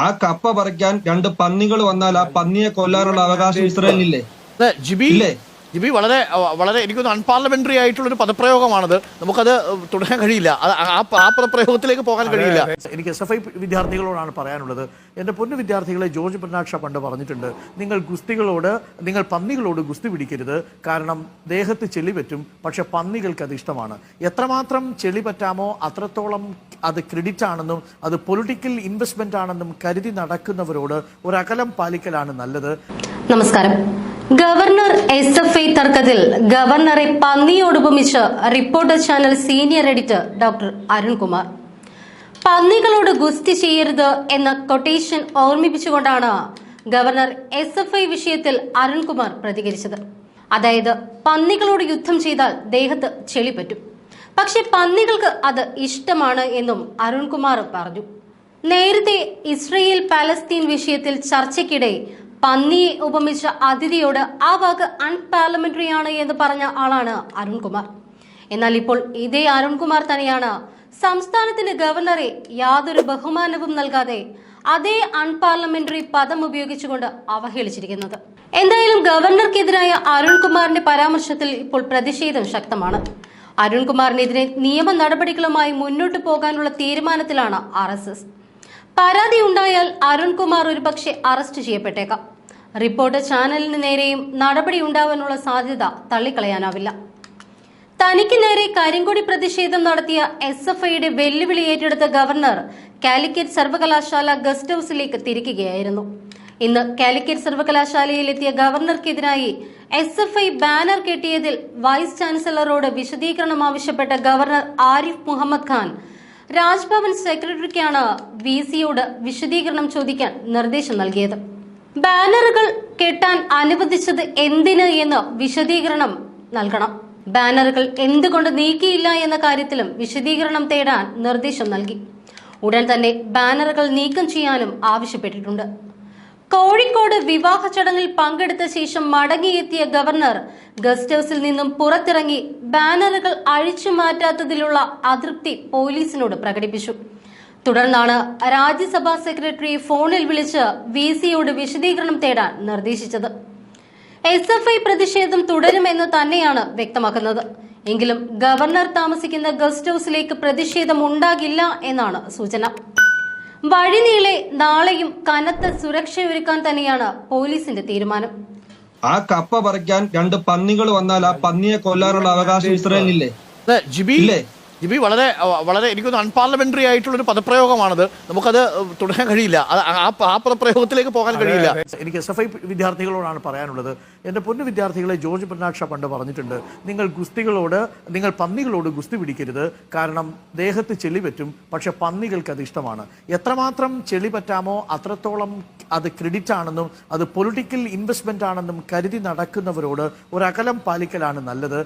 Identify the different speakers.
Speaker 1: ആ കപ്പ പറിക്കാൻ രണ്ട് പന്നികൾ വന്നാൽ ആ പന്നിയെ കൊല്ലാനുള്ള അവകാശം ഇസ്രായേലിനില്ലേ?
Speaker 2: ജിബി
Speaker 1: ഇല്ലേ?
Speaker 2: ജിബി വളരെ വളരെ എനിക്കൊന്ന് അൺപാർലമെന്ററി ആയിട്ടുള്ള ഒരു പദപ്രയോഗമാണത്. നമുക്കത് തുടരാൻ കഴിയില്ല. ആ പദപ്രയോഗത്തിലേക്ക് പോകാൻ കഴിയില്ല. എനിക്ക് എസ് എഫ് ഐ വിദ്യാർത്ഥികളോടാണ് പറയാനുള്ളത്. എന്റെ പൊന്നു വിദ്യാർത്ഥികളെ ജോർജ് ബെർണാക്ഷ പണ്ട് പറഞ്ഞിട്ടുണ്ട് നിങ്ങൾ ഗുസ്തികളോട് നിങ്ങൾ പന്നികളോട് ഗുസ്തി പിടിക്കരുത്. കാരണം ദേഹത്ത് ചെളി പറ്റും പക്ഷെ പന്നികൾക്ക് അത് ഇഷ്ടമാണ്. എത്രമാത്രം ചെളി പറ്റാമോ അത്രത്തോളം അത് ക്രെഡിറ്റ് ആണെന്നും അത് പൊളിറ്റിക്കൽ ഇൻവെസ്റ്റ്മെന്റ് ആണെന്നും കരുതി നടക്കുന്നവരോട് ഒരു അകലം പാലിക്കലാണ് നല്ലത്.
Speaker 3: നമസ്കാരം. ഗവർണർ എസ് എഫ് ഐ തർക്കത്തിൽ ഗവർണറെ പന്നിയോടുപമിച്ച് Reporter channel senior editor doctor Arunkumar. പന്നികളോട് ഗുസ്തി ചെയ്യരുത് എന്ന കൊട്ടേഷൻ ഓർമ്മിപ്പിച്ചുകൊണ്ടാണ് ഗവർണർ എസ് എഫ് ഐ വിഷയത്തിൽ അരുൺകുമാർ പ്രതികരിച്ചത്. അതായത് പന്നികളോട് യുദ്ധം ചെയ്താൽ ദേഹത്ത് ചെളി പറ്റും. പക്ഷെ പന്നികൾക്ക് അത് ഇഷ്ടമാണ് എന്നും അരുൺകുമാർ പറഞ്ഞു. നേരത്തെ ഇസ്രയേൽ പാലസ്തീൻ വിഷയത്തിൽ ചർച്ചയ്ക്കിടെ പന്നിയെ ഉപമിച്ച അതിഥിയോട് ആ വാക്ക് അൺപാർലമെന്ററി ആണ് എന്ന് പറഞ്ഞ ആളാണ് അരുൺകുമാർ. എന്നാൽ ഇപ്പോൾ ഇതേ അരുൺകുമാർ തന്നെയാണ് സംസ്ഥാനത്തിന്റെ ഗവർണറെ യാതൊരു ബഹുമാനവും നൽകാതെ അതേ അൺപാർലമെന്ററി പദം ഉപയോഗിച്ചുകൊണ്ട് അവഹേളിച്ചിരിക്കുന്നത്. എന്തായാലും ഗവർണർക്കെതിരായ അരുൺകുമാറിന്റെ പരാമർശത്തിൽ ഇപ്പോൾ പ്രതിഷേധം ശക്തമാണ്. അരുൺകുമാറിനെതിരെ നിയമ നടപടികളുമായി മുന്നോട്ടു പോകാനുള്ള തീരുമാനത്തിലാണ് ആർ എസ് എസ്. പരാതി ഉണ്ടായാൽ അരുൺകുമാർ ഒരുപക്ഷെ അറസ്റ്റ് ചെയ്യപ്പെട്ടേക്കാം. റിപ്പോർട്ട് ചാനലിന് നേരെയും നടപടി ഉണ്ടാവാനുള്ള സാധ്യത തള്ളിക്കളയാനാവില്ല. തനിക്ക് നേരെ കരിങ്കൊടി പ്രതിഷേധം നടത്തിയ എസ് എഫ് ഐയുടെ വെല്ലുവിളി ഏറ്റെടുത്ത ഗവർണർ കാലിക്കറ്റ് സർവകലാശാല ഗസ്റ്റ് ഹൌസിലേക്ക് തിരിക്കുകയായിരുന്നു. ഇന്ന് കാലിക്കറ്റ് സർവകലാശാലയിലെത്തിയ ഗവർണർക്കെതിരായി എസ് എഫ് ഐ ബാനർ കെട്ടിയതിൽ വൈസ് ചാൻസലറോട് വിശദീകരണം ആവശ്യപ്പെട്ട ഗവർണർ ആരിഫ് മുഹമ്മദ് ഖാൻ. രാജ്ഭവൻ സെക്രട്ടറിക്കാണ് വി സിയോട് വിശദീകരണം ചോദിക്കാൻ നിർദ്ദേശം നൽകിയത്. ബാനറുകൾ കെട്ടാൻ അനുവദിച്ചത് എന്തിന് എന്ന് വിശദീകരണം നൽകണം. ബാനറുകൾ എന്തുകൊണ്ട് നീക്കിയില്ല എന്ന കാര്യത്തിലും വിശദീകരണം തേടാൻ നിർദ്ദേശം നൽകി. ഉടൻ തന്നെ ബാനറുകൾ നീക്കം ചെയ്യാനും ആവശ്യപ്പെട്ടിട്ടുണ്ട്. കോഴിക്കോട് വിവാഹ ചടങ്ങിൽ പങ്കെടുത്ത ശേഷം മടങ്ങിയെത്തിയ ഗവർണർ ഗസ്റ്റ് ഹൌസിൽ നിന്നും പുറത്തിറങ്ങി ബാനറുകൾ അഴിച്ചു മാറ്റാത്തതിലുള്ള അതൃപ്തി പോലീസിനോട് പ്രകടിപ്പിച്ചു. തുടർന്നാണ് രാജ്യസഭാ സെക്രട്ടറി ഫോണിൽ വിളിച്ച് വി സിയോട് വിശദീകരണം തേടാൻ നിർദ്ദേശിച്ചത്. എസ് എഫ് ഐ പ്രതിഷേധം തുടരുമെന്ന് തന്നെയാണ് വ്യക്തമാക്കുന്നത്. എങ്കിലും ഗവർണർ താമസിക്കുന്ന ഗസ്റ്റ് ഹൌസിലേക്ക് പ്രതിഷേധം ഉണ്ടാകില്ല എന്നാണ് സൂചന. വഴിനീളെ നാളെയും കനത്ത സുരക്ഷയൊരുക്കാൻ തന്നെയാണ് പോലീസിന്റെ തീരുമാനം.
Speaker 1: ആ കപ്പ പറിക്കാൻ രണ്ട് പന്നികൾ വന്നാൽ ആ പന്നിയെ കൊല്ലാനുള്ള അവകാശം ഇസ്രായേലിനില്ലേ?
Speaker 2: ജിബിയില്ലേ ജിബി.
Speaker 1: ഇല്ലേ?
Speaker 2: ജിബി വളരെ വളരെ എനിക്കൊന്ന് അൺപാർലമെന്ററി ആയിട്ടുള്ള ഒരു പദപ്രയോഗമാണത്. നമുക്കത് തുടരാൻ കഴിയില്ല. ആ പദപ്രയോഗത്തിലേക്ക് പോകാൻ കഴിയില്ല. എനിക്ക് എസ് എഫ് ഐ വിദ്യാർത്ഥികളോടാണ് പറയാനുള്ളത്. എന്റെ പൊന്നു വിദ്യാർത്ഥികളെ ജോർജ് ബെർണാക്ഷ പണ്ട് പറഞ്ഞിട്ടുണ്ട് നിങ്ങൾ ഗുസ്തികളോട് നിങ്ങൾ പന്നികളോട് ഗുസ്തി പിടിക്കരുത്. കാരണം ദേഹത്ത് ചെളി പറ്റും പക്ഷെ പന്നികൾക്ക് അത് ഇഷ്ടമാണ്. എത്രമാത്രം ചെളി പറ്റാമോ അത്രത്തോളം അത് ക്രെഡിറ്റ് ആണെന്നും അത് പൊളിറ്റിക്കൽ ഇൻവെസ്റ്റ്മെന്റ് ആണെന്നും കരുതി നടക്കുന്നവരോട് ഒരകലം പാലിക്കലാണ് നല്ലത്.